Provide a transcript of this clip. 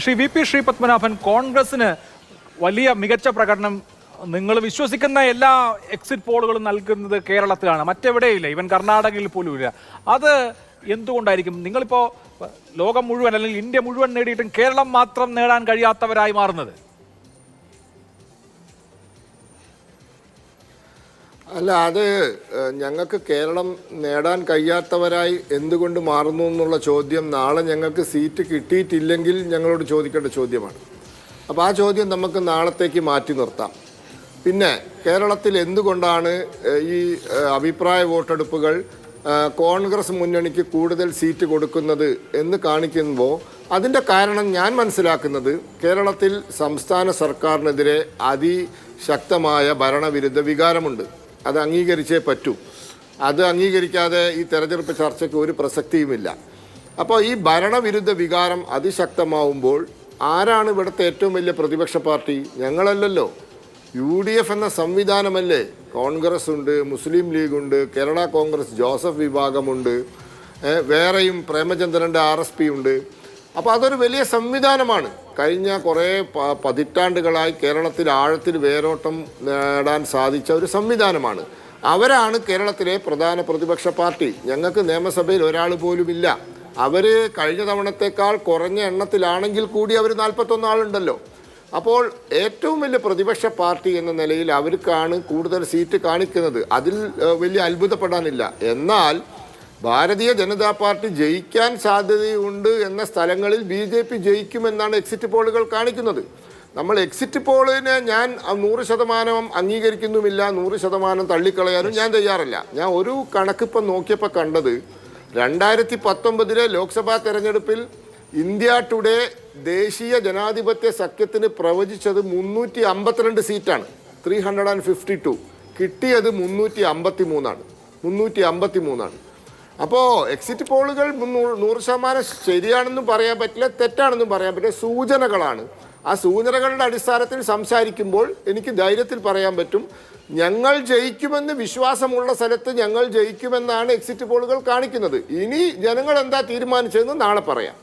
Shri V P Shri Padmanabhan കോൺഗ്രസിന് വലിയ മികച്ച പ്രകടനം നിങ്ങൾ വിശ്വസിക്കുന്ന എല്ലാ എക്സിറ്റ് പോളുകളും നൽകുന്നത് കേരളത്തിലാണ്. മറ്റെവിടെയില്ല. ഇവൻ കർണാടകയിൽ പോലും ഇല്ല. അത് എന്തുകൊണ്ടായിരിക്കും? നിങ്ങളിപ്പോൾ ലോകം മുഴുവൻ അല്ലെങ്കിൽ ഇന്ത്യ മുഴുവൻ നേടിയിട്ടും കേരളം മാത്രം നേടാൻ കഴിയാത്തവരായി മാറുന്നത്? അല്ല അത് ഞങ്ങൾക്ക് കേരളം നേടാൻ കഴിയാത്തവരായി എന്തുകൊണ്ട് മാറുന്നു എന്നുള്ള ചോദ്യം നാളെ ഞങ്ങൾക്ക് സീറ്റ് കിട്ടിയിട്ടില്ലെങ്കിൽ ഞങ്ങളോട് ചോദിക്കേണ്ട ചോദ്യമാണ്. അപ്പോൾ ആ ചോദ്യം നമുക്ക് നാളത്തേക്ക് മാറ്റി നിർത്താം. പിന്നെ കേരളത്തിൽ എന്തുകൊണ്ടാണ് ഈ അഭിപ്രായ വോട്ടെടുപ്പുകൾ കോൺഗ്രസ് മുന്നണിക്ക് കൂടുതൽ സീറ്റ് കൊടുക്കുന്നത് എന്ന് കാണിക്കുമ്പോൾ അതിന്റെ കാരണം ഞാൻ മനസ്സിലാക്കുന്നത് കേരളത്തിൽ സംസ്ഥാന സർക്കാരിനെതിരെ അതിശക്തമായ ഭരണവിരുദ്ധ വികാരമുണ്ട്. അത് അംഗീകരിച്ചേ പറ്റൂ. അത് അംഗീകരിക്കാതെ ഈ തെരഞ്ഞെടുപ്പ് ചർച്ചയ്ക്ക് ഒരു പ്രസക്തിയുമില്ല. അപ്പോൾ ഈ ഭരണവിരുദ്ധ വികാരം അതിശക്തമാവുമ്പോൾ ആരാണ് ഇവിടുത്തെ ഏറ്റവും വലിയ പ്രതിപക്ഷ പാർട്ടി? ഞങ്ങളല്ലല്ലോ. യു ഡി എഫ് എന്ന സംവിധാനമല്ലേ. കോൺഗ്രസ് ഉണ്ട് മുസ്ലിം ലീഗ് ഉണ്ട് കേരള കോൺഗ്രസ് ജോസഫ് വിഭാഗമുണ്ട് വേറെയും പ്രേമചന്ദ്രന്റെ ആർ എസ് പി ഉണ്ട്. അപ്പോൾ അതൊരു വലിയ സംവിധാനമാണ്. കഴിഞ്ഞ കുറേ പതിറ്റാണ്ടുകളായി കേരളത്തിൽ ആഴത്തിൽ വേരോട്ടം നേടാൻ സാധിച്ച ഒരു സംവിധാനമാണ്. അവരാണ് കേരളത്തിലെ പ്രധാന പ്രതിപക്ഷ പാർട്ടി. ഞങ്ങൾക്ക് നിയമസഭയിൽ ഒരാൾ പോലുമില്ല. അവർ കഴിഞ്ഞ തവണത്തേക്കാൾ കുറഞ്ഞ എണ്ണത്തിലാണെങ്കിൽ കൂടി അവർ നാൽപ്പത്തൊന്ന് ആളുണ്ടല്ലോ. അപ്പോൾ ഏറ്റവും വലിയ പ്രതിപക്ഷ പാർട്ടി എന്ന നിലയിൽ അവർക്കാണ് കൂടുതൽ സീറ്റ് കാണിക്കുന്നത്. അതിൽ വലിയ അത്ഭുതപ്പെടാനില്ല. എന്നാൽ ഭാരതീയ ജനതാ പാർട്ടി ജയിക്കാൻ സാധ്യതയുണ്ട് എന്ന സ്ഥലങ്ങളിൽ ബി ജെ പി ജയിക്കുമെന്നാണ് എക്സിറ്റ് പോളുകൾ കാണിക്കുന്നത്. നമ്മൾ എക്സിറ്റ് പോളിനെ ഞാൻ നൂറ് ശതമാനം അംഗീകരിക്കുന്നുമില്ല നൂറ് ശതമാനം തള്ളിക്കളയാനും ഞാൻ തയ്യാറല്ല. ഞാൻ ഒരു കണക്കിപ്പം നോക്കിയപ്പോൾ കണ്ടത് രണ്ടായിരത്തി പത്തൊമ്പതിലെ ലോക്സഭാ തെരഞ്ഞെടുപ്പിൽ ഇന്ത്യ ടുഡേ ദേശീയ ജനാധിപത്യ സഖ്യത്തിന് പ്രവചിച്ചത് മുന്നൂറ്റി അമ്പത്തിരണ്ട് സീറ്റാണ്. Three hundred and fifty two കിട്ടിയത് മുന്നൂറ്റി അമ്പത്തി മൂന്നാണ് മുന്നൂറ്റി അമ്പത്തി മൂന്നാണ് അപ്പോൾ എക്സിറ്റ് പോളുകൾ നൂറ് ശതമാനം ശരിയാണെന്നും പറയാൻ പറ്റില്ല തെറ്റാണെന്നും പറയാൻ പറ്റില്ല സൂചനകളാണ്. ആ സൂചനകളുടെ അടിസ്ഥാനത്തിൽ സംസാരിക്കുമ്പോൾ എനിക്ക് ധൈര്യത്തിൽ പറയാൻ പറ്റും ഞങ്ങൾ ജയിക്കുമെന്ന് വിശ്വാസമുള്ള സ്ഥലത്ത് ഞങ്ങൾ ജയിക്കുമെന്നാണ് എക്സിറ്റ് പോളുകൾ കാണിക്കുന്നത്. ഇനി ജനങ്ങൾ എന്താ തീരുമാനിച്ചതെന്ന് നാളെ പറയാം.